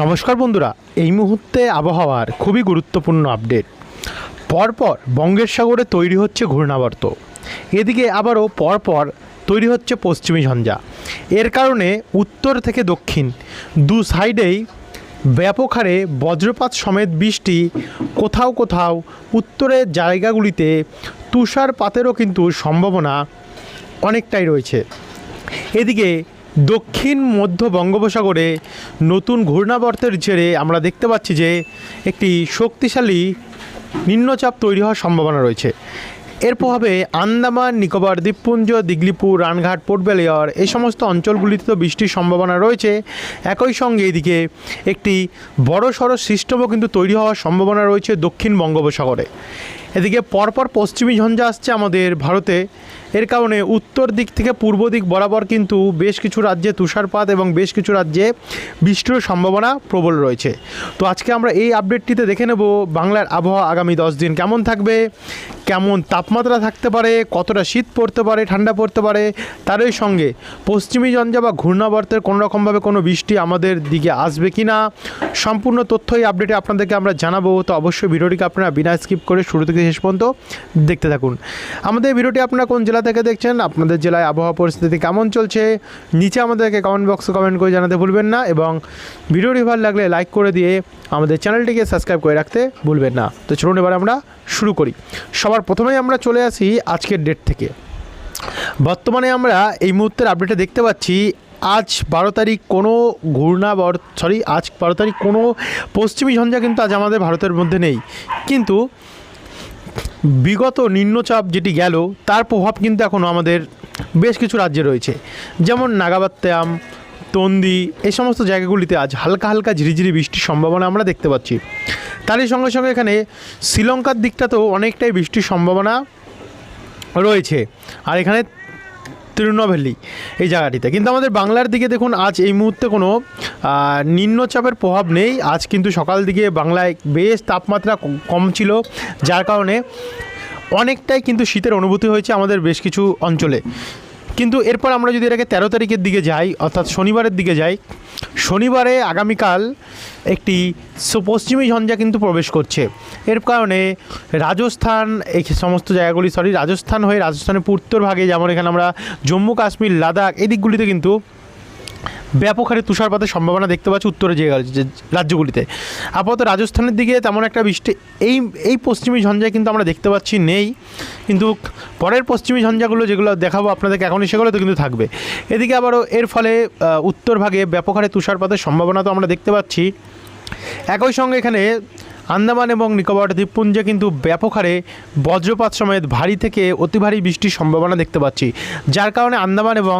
নমস্কার বন্ধুরা, এই মুহূর্তে আবহাওয়ার খুবই গুরুত্বপূর্ণ আপডেট। পরপর বঙ্গের সাগরে তৈরি হচ্ছে ঘূর্ণাবর্ত। এদিকে আবারও পরপর তৈরি হচ্ছে পশ্চিমী ঝঞ্ঝা। এর কারণে উত্তর থেকে দক্ষিণ দু সাইডেই ব্যাপক হারে বজ্রপাত সমেত বৃষ্টি কোথাও কোথাও উত্তরের জায়গাগুলিতে তুষারপাতেরও কিন্তু সম্ভাবনা অনেকটাই রয়েছে। এদিকে দক্ষিণ মধ্য বঙ্গোপসাগরে নতুন ঘূর্ণাবর্তের জেরে আমরা দেখতে পাচ্ছি যে একটি শক্তিশালী নিম্নচাপ তৈরি হওয়ার সম্ভাবনা রয়েছে। এর প্রভাবে আন্দামান, নিকোবর, দ্বীপপুঞ্জ, দিগলিপুর, রানঘাট, পোর্ট ব্লেয়ার এই সমস্ত অঞ্চলগুলিতে তো বৃষ্টির সম্ভাবনা রয়েছে। একই সঙ্গে এদিকে একটি বড় সড়ো সিস্টেমও কিন্তু তৈরি হওয়ার সম্ভাবনা রয়েছে দক্ষিণ বঙ্গোপসাগরে। এদিকে পরপর পশ্চিমী ঝঞ্ঝা আসছে আমাদের ভারতে। এর কারণে উত্তর দিক থেকে পূর্ব দিক বরাবর কিন্তু বেশ কিছু রাজ্যে তুষারপাত এবং বেশ কিছু রাজ্যে বৃষ্টির সম্ভাবনা প্রবল রয়েছে। তো আজকে আমরা এই আপডেটটিতে দেখে নেব বাংলার আবহাওয়া আগামী দশ দিন কেমন থাকবে, কেমন তাপমাত্রা থাকতে পারে, কতটা শীত পড়তে পারে, ঠান্ডা পড়তে পারে, তারই সঙ্গে পশ্চিমী ঝঞ্ঝা বা ঘূর্ণাবর্তের কোনো রকমভাবে কোনো বৃষ্টি আমাদের দিকে আসবে কি না সম্পূর্ণ তথ্য এই আপডেটে আপনাদেরকে আমরা জানাব। তো অবশ্যই ভিডিওটিকে আপনারা বিনা স্কিপ করে শুরু থেকে শেষ পর্যন্ত দেখতে থাকুন। আমাদের ভিডিওটি আপনারা কোন জেলা থেকে দেখছেন, আপনাদের জেলায় আবহাওয়া পরিস্থিতি কেমন চলছে, নিচে আমাদেরকে কমেন্ট বক্সে কমেন্ট করে জানাতে ভুলবেন না এবং ভিডিওটি ভালো লাগলে লাইক করে দিয়ে আমাদের চ্যানেলটিকে সাবস্ক্রাইব করে রাখতে ভুলবেন না। তো চলুন এবার আমরা শুরু করি। সবার প্রথমেই আমরা চলে আসি আজকের ডেট থেকে। বর্তমানে আমরা এই মুহূর্তের আপডেটে দেখতে পাচ্ছি, আজ বারো তারিখ কোনো ঘূর্ণাবর সরি আজ বারো তারিখ কোনো পশ্চিমী ঝঞ্ঝা কিন্তু আজ আমাদের ভারতের মধ্যে নেই। কিন্তু বিগত নিম্নচাপ যেটি গেল, তার প্রভাব কিন্তু এখনও আমাদের বেশ কিছু রাজ্যে রয়েছে। যেমন নাগাবাত্যাম তন্দি, এই সমস্ত জায়গাগুলিতে আজ হালকা হালকা ঝিরিঝিরি বৃষ্টির সম্ভাবনা আমরা দেখতে পাচ্ছি। তারই সঙ্গে সঙ্গে এখানে শ্রীলঙ্কার দিকটাতেও অনেকটাই বৃষ্টির সম্ভাবনা রয়েছে। আর এখানে তিরুনভেলি, এই জায়গাটিতে। কিন্তু আমাদের বাংলার দিকে দেখুন, আজ এই মুহূর্তে কোনো নিম্নচাপের প্রভাব নেই। আজ কিন্তু সকাল দিকে বাংলায় বেশ তাপমাত্রা কম ছিল। যার কারণে অনেকটাই কিন্তু শীতের অনুভূতি হয়েছে আমাদের বেশ কিছু অঞ্চলে। কিন্তু এরপর আমরা যদি এটাকে তেরো তারিখের দিকে যাই, অর্থাৎ শনিবারের দিকে যাই, শনিবারে আগামীকাল একটি পশ্চিমী ঝঞ্ঝা কিন্তু প্রবেশ করছে। এর কারণে রাজস্থান, এই সমস্ত জায়গাগুলি সরি রাজস্থান হয়ে রাজস্থানের উত্তর ভাগে, যেমন এখানে আমরা জম্মু কাশ্মীর লাদাখ, এই দিকগুলিতে কিন্তু ব্যাপক হারে তুষারপাতের সম্ভাবনা দেখতে পাচ্ছি উত্তরে যে রাজ্যগুলিতে। আপাতত রাজস্থানের দিকে তেমন একটা বৃষ্টি এই এই পশ্চিমী ঝঞ্ঝায় কিন্তু আমরা দেখতে পাচ্ছি নেই। কিন্তু পরের পশ্চিমী ঝঞ্ঝাগুলো যেগুলো দেখাবো আপনাদেরকে এখনই সেগুলো তো কিন্তু থাকবে। এদিকে আবারও এর ফলে উত্তর ভাগে ব্যাপক হারে তুষারপাতের সম্ভাবনা তো আমরা দেখতে পাচ্ছি। একই সঙ্গে এখানে আন্দামান এবং নিকোবর দ্বীপপুঞ্জে কিন্তু ব্যাপক হারে বজ্রপাত সমেত ভারী থেকে অতি ভারী বৃষ্টির সম্ভাবনা দেখতে পাচ্ছি। যার কারণে আন্দামান এবং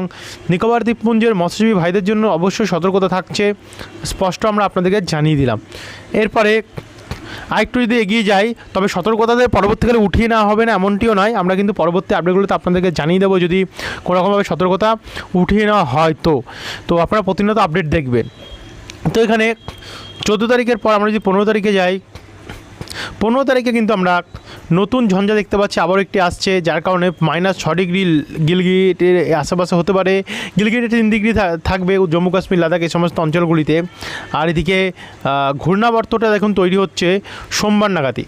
নিকোবর দ্বীপপুঞ্জের মৎস্যজীবী ভাইদের জন্য অবশ্যই সতর্কতা থাকছে, স্পষ্ট আমরা আপনাদেরকে জানিয়ে দিলাম। এরপরে আরেকটু যদি এগিয়ে যাই, তবে সতর্কতাদের পরবর্তীকালে উঠিয়ে নেওয়া হবে না, এমনটিও নয়। আমরা কিন্তু পরবর্তী আপডেটগুলোতে আপনাদেরকে জানিয়ে দেবো যদি কোনোরকমভাবে সতর্কতা উঠিয়ে নেওয়া হয় তো। তো আপনারা প্রতিনিয়ত আপডেট দেখবেন। তো এখানে চোদ্দ তারিখের পর আমরা যদি পনেরো তারিখে যাই পনেরো তারিখে কিন্তু আমরা নতুন ঝঞ্ঝা দেখতে পাচ্ছি। আবার একটি আসছে, যার কারণে মাইনাস ছ ডিগ্রি গিলগিটের আশেপাশে হতে পারে। গিলগিটে তিন ডিগ্রি থাকবে জম্মু কাশ্মীর, লাদাখ এই সমস্ত অঞ্চলগুলিতে। আর এদিকে ঘূর্ণাবর্তটা দেখুন তৈরি হচ্ছে সোমবার নাগাতি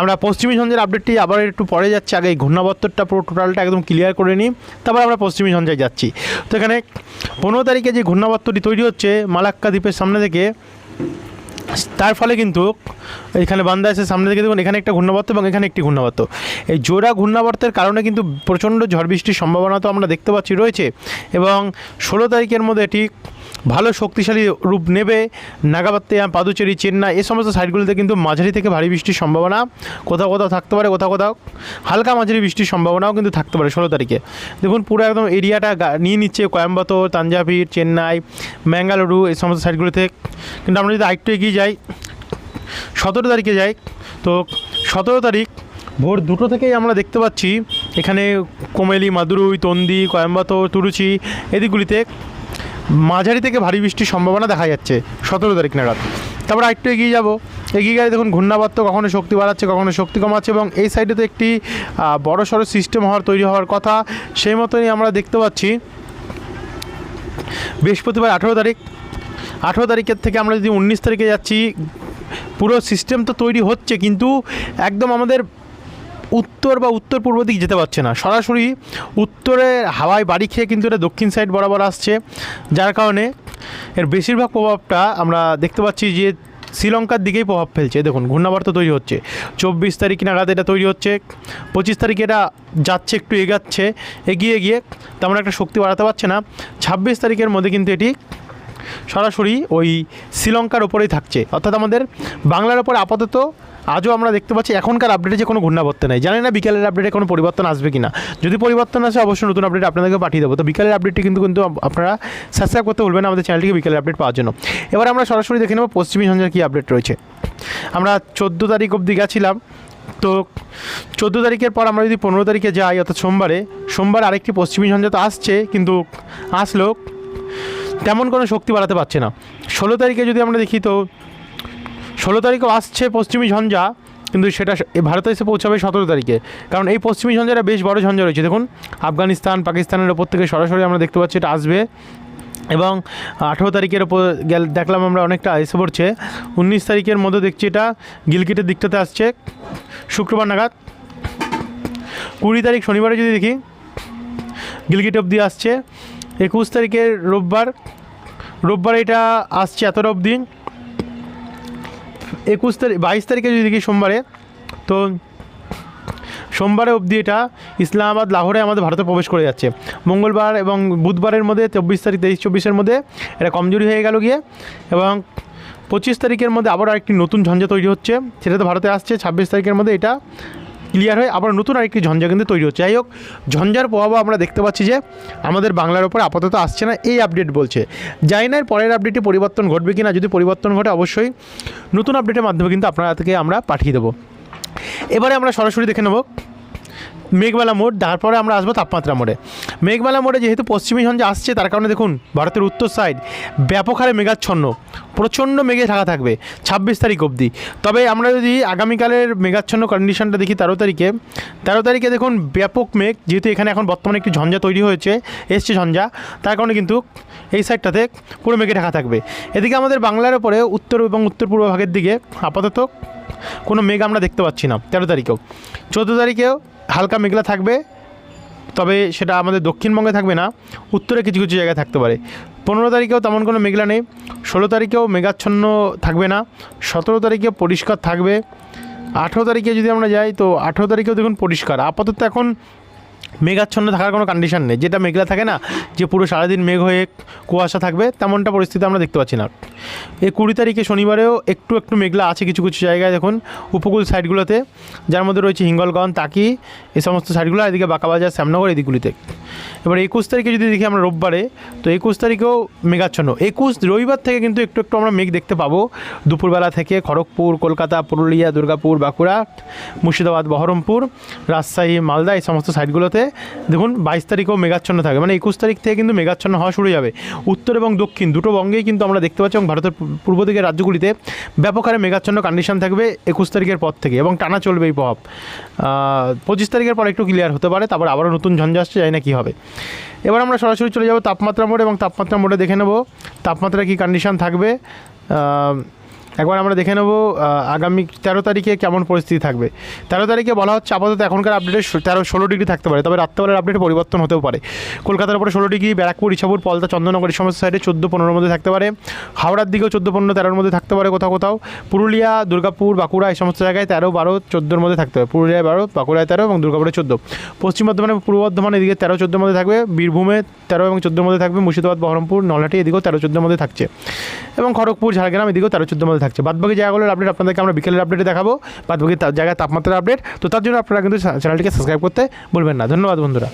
আমরা পশ্চিমী ঝঞ্ঝার আপডেটটি আবার একটু পরে যাচ্ছি। আগে এই ঘূর্ণাবর্তরটা পুরো টোটালটা একদম ক্লিয়ার করে নিই, তারপর আমরা পশ্চিমী ঝঞ্ঝায় যাচ্ছি। তো এখানে পনেরো তারিখে যে ঘূর্ণাবর্তটি তৈরি হচ্ছে মালাক্কা দ্বীপের সামনে থেকে তার ফলে কিন্তু এখানে বান্দা এসে সামনে থেকে দেখুন, এখানে একটা ঘূর্ণাবর্ত এবং এখানে একটি ঘূর্ণাবর্ত। এই জোড়া ঘূর্ণাবর্তের কারণে কিন্তু প্রচণ্ড ঝড় বৃষ্টির সম্ভাবনা তো আমরা দেখতে পাচ্ছি রয়েছে এবং ষোলো তারিখের মধ্যে এটি ভালো শক্তিশালী রূপ নেবে নাগাবাত্তিয়া পাদুচেরি, চেন্নাই এই সমস্ত সাইডগুলিতে কিন্তু মাঝারি থেকে ভারী বৃষ্টির সম্ভাবনা কোথাও কোথাও থাকতে পারে, কোথাও কোথাও হালকা মাঝারি বৃষ্টির সম্ভাবনাও কিন্তু থাকতে পারে ষোলো তারিখে। দেখুন পুরো একদম এরিয়াটা নিয়ে নিচ্ছে কোয়েম্বাটোর, তাঞ্জাভির, চেন্নাই, ম্যাঙ্গালুরু, এই সমস্ত সাইডগুলিতে কিন্তু আমরা যদি আরেকটু এগিয়ে যাই, সতেরো তারিখে যাই, তো সতেরো তারিখ ভোর দুটো থেকেই আমরা দেখতে পাচ্ছি এখানে কোমেলি, মাদুরুই, তন্দি, কোয়েম্বাটোর, তুরুচি, এদিকগুলিতে মাঝারি থেকে ভারী বৃষ্টির সম্ভাবনা দেখা যাচ্ছে, সতেরো তারিখ নাগাদ। তারপর আরেকটু এগিয়ে যাব। এগিয়ে গেলে দেখুন ঘূর্ণাবর্ত কখনো শক্তি বাড়াচ্ছে, কখনো শক্তি কমাচ্ছে এবং এই সাইডে তো একটি বড় সড়ো সিস্টেম হওয়ার, তৈরি হওয়ার কথা। সেই মতনই আমরা দেখতে পাচ্ছি, বৃহস্পতিবার আঠেরো তারিখ। আঠেরো তারিখের থেকে আমরা যদি উনিশ তারিখে যাচ্ছি, পুরো সিস্টেম তো তৈরি হচ্ছে, কিন্তু একদম আমাদের উত্তর বা উত্তর পূর্ব দিক যেতে পারছে না। সরাসরি উত্তরে হাওয়ায় বাড়ি খেয়ে কিন্তু এটা দক্ষিণ সাইড বরাবর আসছে। যার কারণে এর বেশিরভাগ প্রভাবটা আমরা দেখতে পাচ্ছি যে শ্রীলঙ্কার দিকেই প্রভাব ফেলছে। দেখুন, ঘূর্ণাবর্ত তৈরি হচ্ছে। চব্বিশ তারিখ নাগাদ এটা তৈরি হচ্ছে। পঁচিশ তারিখে এটা যাচ্ছে, একটু এগাচ্ছে। এগিয়ে গিয়ে তেমন একটা শক্তি বাড়াতে পারছে না। ছাব্বিশ তারিখের মধ্যে কিন্তু এটি সরাসরি ওই শ্রীলঙ্কার ওপরেই থাকছে। অর্থাৎ আমাদের বাংলার ওপর আপাতত আজও আমরা দেখতে পাচ্ছি এখনকার আপডেটে যে কোনো ঘূর্ণাবর্ত নেই। জানি না বিকালের আপডেটে কোনো পরিবর্তন আসবে কি না যদি পরিবর্তন আসে, অবশ্যই নতুন আপডেট আপনাদেরকে পাঠিয়ে দেবো। তো বিকালের আপডেটটি কিন্তু কিন্তু আপনারা সাবস্ক্রাইব করতে ভুলবেন আমাদের চ্যানেলটিকে বিকালের আপডেট পাওয়ার জন্য। এবার আমরা সরাসরি দেখে নেব পশ্চিমী ঝঞ্ঝার কী আপডেট রয়েছে। আমরা চোদ্দ তারিখ অবধি গেছিলাম। তো চোদ্দ তারিখের পর আমরা যদি পনেরো তারিখে যাই, অর্থাৎ সোমবারে, সোমবার আরেকটি পশ্চিমী ঝঞ্ঝা তো আসছে, কিন্তু আসলো তেমন কোনো শক্তি বাড়াতে পারছে না। ষোলো তারিখে যদি আমরা দেখি, তো ষোলো তারিখেও আসছে পশ্চিমী ঝঞ্ঝা, কিন্তু সেটা ভারতে এসে পৌঁছাবে সতেরো তারিখে। কারণ এই পশ্চিমী ঝঞ্ঝাটা বেশ বড় ঝঞ্ঝা রয়েছে। দেখুন, আফগানিস্তান, পাকিস্তানের ওপর থেকে সরাসরি আমরা দেখতে পাচ্ছি এটা আসবে। এবং আঠেরো তারিখের ওপর গেল দেখলাম আমরা অনেকটা এসে পড়ছে। উনিশ তারিখের মধ্যে দেখছি এটা গিলকিটের দিকটাতে আসছে। শুক্রবার নাগাদ। কুড়ি তারিখ শনিবারে যদি দেখি, গিলগিট অবধি আসছে। একুশ তারিখের রোববার। রোববার এটা আসছে এতটা অবধি। একুশ তারিখ, বাইশ তারিখে যদি দেখি সোমবারে, তো সোমবারে অবধি এটা ইসলামাবাদ, লাহোরে আমাদের ভারতে প্রবেশ করে যাচ্ছে। মঙ্গলবার এবং বুধবারের মধ্যে, চব্বিশ তারিখ, তেইশ, চব্বিশের মধ্যে এটা কমজোরি হয়ে গেল গিয়ে এবং পঁচিশ তারিখের মধ্যে আবার আরেকটি নতুন ঝঞ্ঝা তৈরি হচ্ছে, সেটা তো ভারতে আসছে। ছাব্বিশ তারিখের মধ্যে এটা ক্লিয়ার হয় আবার নতুন আরেকটি ঝঞ্ঝা কিন্তু তৈরি হচ্ছে। যাই হোক, ঝঞ্ঝার প্রভাবও আমরা দেখতে পাচ্ছি যে আমাদের বাংলার ওপর আপাতত আসছে না, এই আপডেট বলছে। যাই না পরের আপডেটে পরিবর্তন ঘটবে কি না যদি পরিবর্তন ঘটে অবশ্যই নতুন আপডেটের মাধ্যমে কিন্তু আপনারা থেকে আমরা পাঠিয়ে দেবো। এবারে আমরা সরাসরি দেখে নেব মেঘবেলা মোড়, তারপরে আমরা আসব তাপমাত্রা মোড়ে। মেঘবেলা মোড়ে যেহেতু পশ্চিমী ঝঞ্ঝা আসছে, তার কারণে দেখুন, ভারতের উত্তর সাইড ব্যাপক হারে মেঘাচ্ছন্ন, প্রচণ্ড মেঘে ঢাকা থাকবে ছাব্বিশ তারিখ অবধি। তবে আমরা যদি আগামীকালের মেঘাচ্ছন্ন কন্ডিশনটা দেখি তেরো তারিখে তেরো তারিখে দেখুন ব্যাপক মেঘ, যেহেতু এখানে এখন বর্তমানে একটি ঝঞ্ঝা তৈরি হয়েছে, এসছে ঝঞ্ঝা, তার কারণে কিন্তু এই সাইডটাতে পুরো মেঘে ঢাকা থাকবে। এদিকে আমাদের বাংলার ওপরে উত্তর এবং উত্তর পূর্ব ভাগের দিকে আপাতত কোনো মেঘ আমরা দেখতে পাচ্ছি না, তেরো তারিখেও। চোদ্দ তারিখেও হালকা মেঘলা থাকবে তবে সেটা আমাদের দক্ষিণবঙ্গে থাকবে না, উত্তরে কিছু কিছু জায়গায় থাকতে পারে। পনেরো তারিখেও তেমন কোনো মেঘলা নেই, ষোলো তারিখেও মেঘাচ্ছন্ন থাকবে না, সতেরো তারিখে পরিষ্কার থাকবে। আঠেরো তারিখে যদি আমরা যাই, তো আঠেরো তারিখেও দেখুন পরিষ্কার। আপাতত এখন মেঘাচ্ছন্ন থাকার কোনো কন্ডিশন নেই। যেটা মেঘলা থাকে না, যে পুরো সারাদিন মেঘ হয়ে কুয়াশা থাকবে, তেমনটা পরিস্থিতি আমরা দেখতে পাচ্ছি না। এই কুড়ি তারিখে শনিবারেও একটু একটু মেঘলা আছে কিছু কিছু জায়গায়, দেখুন, উপকূল সাইডগুলোতে যার মধ্যে রয়েছে হিঙ্গলগঞ্জ তাকি এই সমস্ত সাইডগুলো এদিকে বাঁকাবাজার, শ্যামনগর এই দিকগুলিতে এবার একুশ তারিখে যদি দেখি আমরা রোববারে, তো একুশ তারিখেও মেঘাচ্ছন্ন। একুশ রবিবার থেকে কিন্তু একটু একটু আমরা মেঘ দেখতে পাবো। দুপুরবেলা থেকে খড়গপুর, কলকাতা, পুরুলিয়া, দুর্গাপুর, বাঁকুড়া, মুর্শিদাবাদ, বহরমপুর, রাজশাহী, মালদা, এই সমস্ত সাইডগুলোতে দেখুন বাইশ তারিখেও মেঘাচ্ছন্ন থাকে মানে একুশ তারিখ থেকে কিন্তু মেঘাচ্ছন্ন হওয়া শুরু যাবে। উত্তর এবং দক্ষিণ দুটো বঙ্গেই কিন্তু আমরা দেখতে পাচ্ছি এবং ভারতের পূর্ব দিকের রাজ্যগুলিতে ব্যাপক হারে মেঘাচ্ছন্ন কন্ডিশন থাকবে একুশ তারিখের পর থেকে এবং টানা চলবে এই প্রভাব। পঁচিশ তারিখের পর একটু ক্লিয়ার হতে পারে, তারপর আবারও নতুন ঝঞ্ঝা আসছে, জানি না কী হবে। এবার আমরা সরাসরি চলে যাব তাপমাত্রা মোড়ে এবং তাপমাত্রা মোড়ে দেখে নেব তাপমাত্রা কী কন্ডিশন থাকবে। একবার আমরা দেখে নেব আগামী তেরো তারিখে কেমন পরিস্থিতি থাকবে। তেরো তারিখে বলা হচ্ছে আপাতত এখনকার আপডেটে তেরো, ষোলো ডিগ্রি থাকতে পারে, তবে রাত্রেবেলার আপডেটে পরিবর্তন হতেও পারে। কলকাতার উপরে ষোলো ডিগ্রি ব্যারাকপুর, ইছাপুর পলতা চন্দননগর এই সমস্ত সাইডে চোদ্দ, পনেরোর মধ্যে থাকতে পারে। হাওড়ার দিকেও চোদ্দ, পনেরো, তেরোর মধ্যে থাকতে পারে কোথাও কোথাও। পুরুলিয়া, দুর্গাপুর, বাঁকুড়া এই সমস্ত জায়গায় তেরো, বারো, চোদ্দোর মধ্যে থাকতে পারে। পুরুলিয়ায় বারো, বাঁকুড়ায় তেরো এবং দুর্গাপুরে চোদ্দ। পশ্চিম বর্ধমানে পূর্ব বর্ধমান এদিকে তেরো, চোদ্দোর মধ্যে থাকবে। বীরভূমে তেরো এবং চোদ্দোর মধ্যে থাকবে। মুর্শিদাবাদ, বহরমপুর, নলহাটি এদিকেও তেরো, চোদ্দোর মধ্যে থাকছে। এবং খড়গপুর, ঝাড়গ্রাম এদিকেও তেরো, চোদ্দোর মধ্যে থাকছে। বাদবাকি জায়গাগুলোর আপডেট আপনাদেরকে আমরা বিকেলের আপডেটে দেখাবো। বাদবাকি জায়গায় তাপমাত্রার আপডেট তো তার জন্য আপনারা কিন্তু চ্যানেলটিকে সাবস্ক্রাইব করতে বলবেন না। ধন্যবাদ বন্ধুরা।